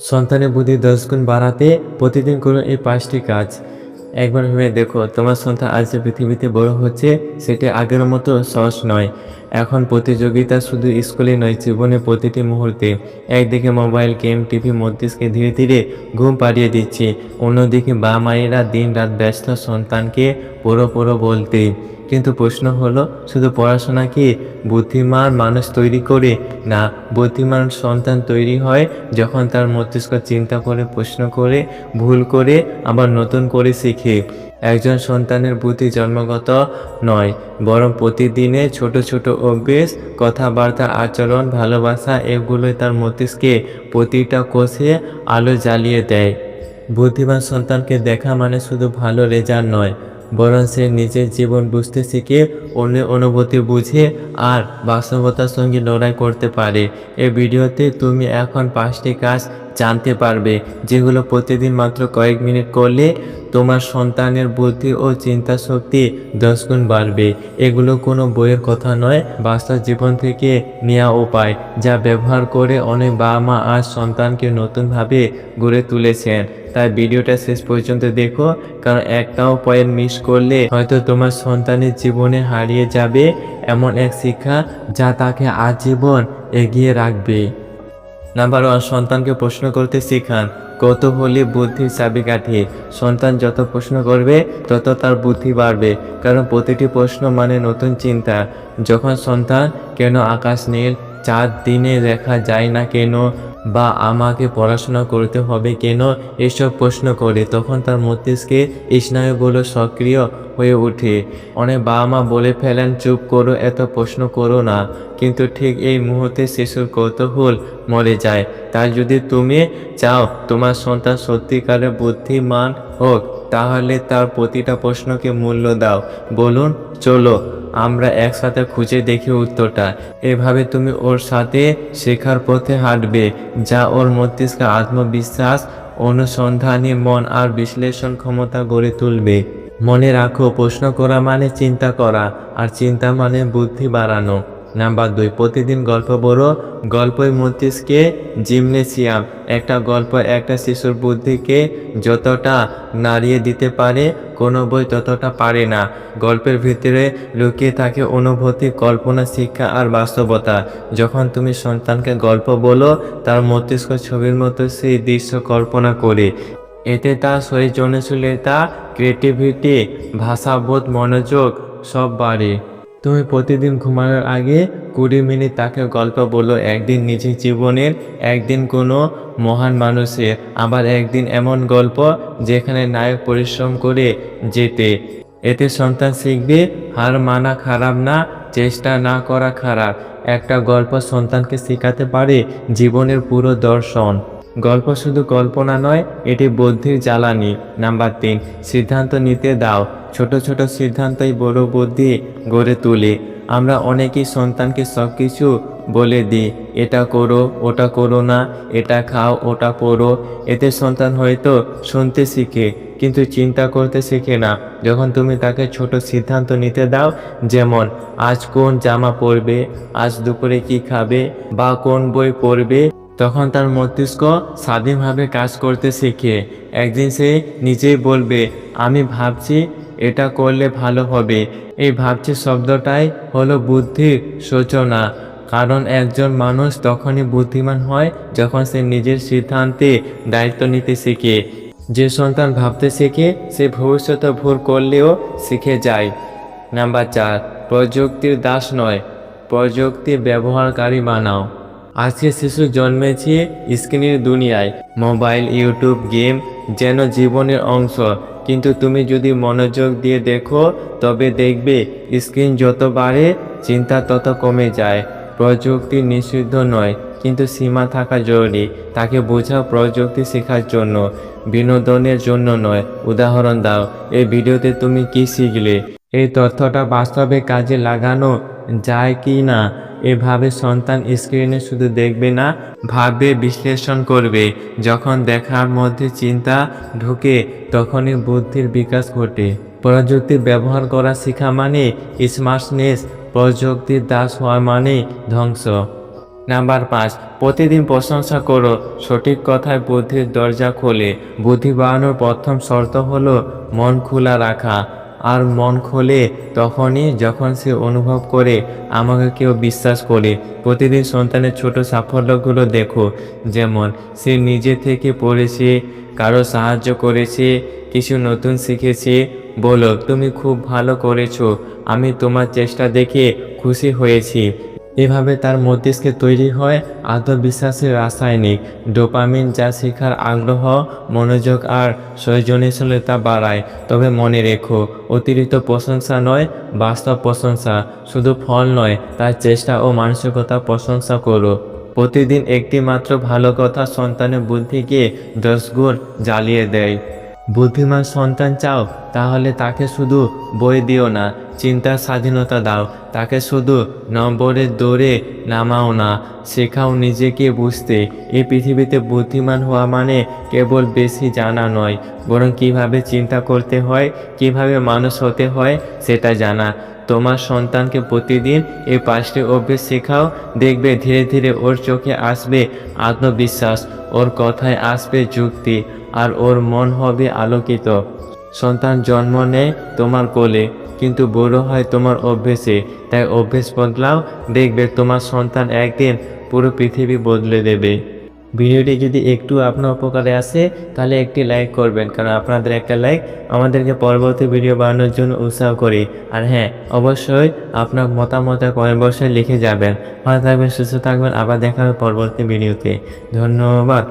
সন্তানের বুদ্ধি দশ গুণ বাড়াতে প্রতিদিন করুন এই পাঁচটি কাজ। একবার ভেবে দেখো, তোমার সন্তান আজ যে পৃথিবীতে বড় হচ্ছে, সেটি আগের মতো সহজ নয়। এখন প্রতিযোগিতা শুধু স্কুলে নয়, জীবনে প্রতিটি মুহূর্তে। একদিকে মোবাইল, গেম, টিভি, মস্তিষ্কে ধীরে ধীরে ঘুম পাড়িয়ে দিচ্ছে। অন্যদিকে বা মায়েরা দিন রাত ব্যস্ত সন্তানকে পড়ো পড়ো বলতে কিন্তু প্রশ্ন হলো, শুধু পড়াশোনা কি বুদ্ধিমান মানুষ তৈরি করে? না, বুদ্ধিমান সন্তান তৈরি হয় যখন তার মস্তিষ্ক চিন্তা করে, প্রশ্ন করে, ভুল করে, আবার নতুন করে শিখে। একজন সন্তানের বুদ্ধি জন্মগত নয়, বরং প্রতিদিনে ছোট ছোট অভ্যেস, কথাবার্তা, আচরণ, ভালোবাসা, এগুলোই তার মস্তিষ্কে প্রতিটা কোষে আলো জ্বালিয়ে দেয়। বুদ্ধিমান সন্তানকে দেখা মানে শুধু ভালো রেজাল্ট নয় বরং সে নিজের জীবন বুঝতে শিখে অন্যের অনুভূতি বুঝে আর বাস্তবতার সঙ্গে লড়াই করতে পারে। এই ভিডিওতে তুমি এখন পাঁচটি কাজ জানতে পারবে, যেগুলো প্রতিদিন মাত্র কয়েক মিনিট করলে তোমার সন্তানের বুদ্ধি ও চিন্তা শক্তি দশ গুণ বাড়বে। এগুলো কোনো বইয়ের কথা নয়, বাস্তব জীবন থেকে নেওয়া উপায়, যা ব্যবহার করে অনেক বাবা মা আজ সন্তানকে নতুনভাবে গড়ে তুলেছেন। তাই ভিডিওটা শেষ পর্যন্ত দেখো, কারণ একটাও পয়েন্ট মিস করলে হয়তো তোমার সন্তানের জীবনে হারিয়ে যাবে এমন এক শিক্ষা যা তাকে আজীবন এগিয়ে রাখবে। নাম্বার ওয়ান সন্তানকে প্রশ্ন করতে শেখান। কৌতূহলী, বুদ্ধির চাবিকাঠি। সন্তান যত প্রশ্ন করবে, তত তার বুদ্ধি বাড়বে। কারণ প্রতিটি প্রশ্ন মানে নতুন চিন্তা। যখন সন্তান, কেন আকাশ নীল চার দিনে দেখা যায় না কেন? বা আমাকে পড়াশোনা করতে হবে কেন? এসব প্রশ্ন করে, তখন তার মস্তিষ্কে স্নায়ুগুলো সক্রিয় হয়ে ওঠে অনেক বাবা মা বলে ফেলেন, চুপ করো, এত প্রশ্ন করো না। কিন্তু ঠিক এই মুহূর্তে শিশুর কৌতূহল মরে যায়। তাই যদি তুমি চাও তোমার সন্তান সত্যিকারের বুদ্ধিমান হোক, তাহলে তার প্রতিটা প্রশ্নকে মূল্য দাও। বলুন, চলো, আমরা একসাথে খুঁজে দেখি উত্তরটা। এভাবে তুমি ওর সাথে শেখার পথে হাঁটবে, যা ওর মস্তিষ্কে আত্মবিশ্বাস, অনুসন্ধানী মন আর বিশ্লেষণ ক্ষমতা গড়ে তুলবে। মনে রাখো, প্রশ্ন করা মানে চিন্তা করা, আর চিন্তা মানে বুদ্ধি বাড়ানো। নাম্বার দুই, প্রতিদিন গল্প বড় গল্পই মস্তিষ্কে জিমনেসিয়াম একটা গল্প একটা শিশুর বুদ্ধিকে যতটা নাড়িয়ে দিতে পারে, কোনো বই ততটা পারে না। গল্পের ভিতরে লুকিয়ে থাকে অনুভূতি, কল্পনা, শিক্ষা আর বাস্তবতা। যখন তুমি সন্তানকে গল্প বলো, তার মস্তিষ্ক ছবির মতো সেই দৃশ্য কল্পনা করে। এতে তার সৃজনশীলতা ক্রিয়েটিভিটি ভাষাবোধ, মনোযোগ সব বাড়ে। তুমি প্রতিদিন ঘুমানোর আগে কুড়ি মিনিট তাকে গল্প বলো, একদিন নিজের জীবনের, একদিন কোনো মহান মানুষের, আবার একদিন এমন গল্প যেখানে নায়ক পরিশ্রম করে যেতে। এতে সন্তান শিখবে, হার মানা খারাপ না, চেষ্টা না করা খারাপ। একটা গল্প সন্তানকে শেখাতে পারে জীবনের পুরো দর্শন। গল্প শুধু কল্পনা নয়, এটি বুদ্ধির জ্বালানি। নাম্বার তিন, সিদ্ধান্ত নিতে দাও। ছোট ছোট সিদ্ধান্তই বড় বুদ্ধি গড়ে তুলে। আমরা অনেকেই সন্তানকে সব কিছু বলে দিই, এটা করো, ওটা করো না, এটা খাও, ওটা করো এতে সন্তান হয়তো শুনতে শিখে, কিন্তু চিন্তা করতে শেখে না। যখন তুমি তাকে ছোট সিদ্ধান্ত নিতে দাও, যেমন, আজ কোন জামা পরবে? আজ দুপুরে কি খাবে? বা কোন বই পড়বে? তখন তার মস্তিষ্ক স্বাধীনভাবে কাজ করতে শিখে। একদিন সে নিজেই বলবে, আমি ভাবছি এটা করলে ভালো হবে। এই ভাবছি শব্দটাই হলো বুদ্ধির সূচনা। কারণ একজন মানুষ তখনই বুদ্ধিমান হয় যখন সে নিজের সিদ্ধান্তে দায়িত্ব নিতে শেখে। যে সন্তান ভাবতে শেখে, সে ভবিষ্যতে ভুল করলেও শিখে যায়। নাম্বার চার, প্রযুক্তির দাস নয়। প্রযুক্তি ব্যবহারকারী বানাও। আজকে শিশু জন্মেছে স্ক্রিনের দুনিয়ায়। মোবাইল, ইউটিউব গেম যেন জীবনের অংশ। কিন্তু তুমি যদি মনোযোগ দিয়ে দেখো, তবে দেখবে স্ক্রিন যত বাড়ে, চিন্তা তত কমে যায়। প্রযুক্তি নিষিদ্ধ নয়, কিন্তু সীমা থাকা জরুরি। তাকে বোঝাও প্রযুক্তি শেখার জন্য, বিনোদনের জন্য নয়। উদাহরণ দাও, এই ভিডিওতে তুমি কি শিখলে? এই তথ্যটা বাস্তবে কাজে লাগানো যায় কি না? এভাবে সন্তান স্ক্রিনে শুধু দেখবে না, ভাববে, বিশ্লেষণ করবে। যখন দেখার মধ্যে চিন্তা ঢুকে, তখনই বুদ্ধির বিকাশ ঘটে। প্রযুক্তি ব্যবহার করা শেখা মানে স্মার্টনেস, প্রযুক্তির দাস হওয়া মানে ধ্বংস। নাম্বার পাঁচ, প্রতিদিন প্রশংসা করো। সঠিক কথায় বুদ্ধির দরজা খোলে। বুদ্ধি বাড়ানোর প্রথম শর্ত হলো মন খোলা রাখা। আর মন খোলে তখনই যখন সে অনুভব করে, আমাকে কেউ বিশ্বাস করে। প্রতিদিন সন্তানের ছোট সাফল্যগুলো দেখো। যেমন, সে নিজে থেকে পড়েছে, কারও সাহায্য করেছে, কিছু নতুন শিখেছে। বলো, তুমি খুব ভালো করেছ। আমি তোমার চেষ্টা দেখে খুশি হয়েছি। এভাবে তার মস্তিষ্কে তৈরি হয় আত্মবিশ্বাসের রাসায়নিক, ডোপামিন যা শেখার আগ্রহ, মনোযোগ আর সৃজনশীলতা বাড়ায়। তবে মনে রেখো, অতিরিক্ত প্রশংসা নয়, বাস্তব প্রশংসা। শুধু ফল নয়, তার চেষ্টা ও মানসিকতা প্রশংসা করো। প্রতিদিন একটি মাত্র ভালো কথা সন্তানের বুদ্ধিকে দশ গুণ জ্বালিয়ে দেয়। বুদ্ধিমান সন্তান চাও, তাহলে তাকে শুধু বই দিও না চিন্তার স্বাধীনতা দাও। তাকে শুধু নম্বরের দৌড়ে নামাও না, শেখাও নিজেকে বুঝতে। এই পৃথিবীতে বুদ্ধিমান হওয়া মানে কেবল বেশি জানা নয়, বরং কীভাবে চিন্তা করতে হয়, কীভাবে মানুষ হতে হয়, সেটা জানা। তোমার সন্তানকে প্রতিদিন এই পাঁচটি অভ্যেস শেখাও, দেখবে ধীরে ধীরে ওর চোখে আসবে আত্মবিশ্বাস, ওর কথায় আসবে যুক্তি। আর ওর মন হবে আলোকিত। সন্তান জন্ম নেয় তোমার কোলে, কিন্তু বড় হয় তোমার অভ্যেসে। তাই অভ্যেস বদলাও, দেখবে তোমার সন্তান একদিন পুরো পৃথিবী বদলে দেবে। ভিডিওটি যদি একটু আপনার উপকারে আসে, তাহলে একটি লাইক করবেন, কারণ আপনাদের একটা লাইক আমাদেরকে পরবর্তী ভিডিও বানানোর জন্য উৎসাহ করি। আর হ্যাঁ অবশ্যই আপনার মতামত কমেন্ট বক্সে লিখে যাবেন। ভালো থাকবেন, সুস্থ থাকবেন, আবার দেখা হবে পরবর্তী ভিডিওতে ধন্যবাদ।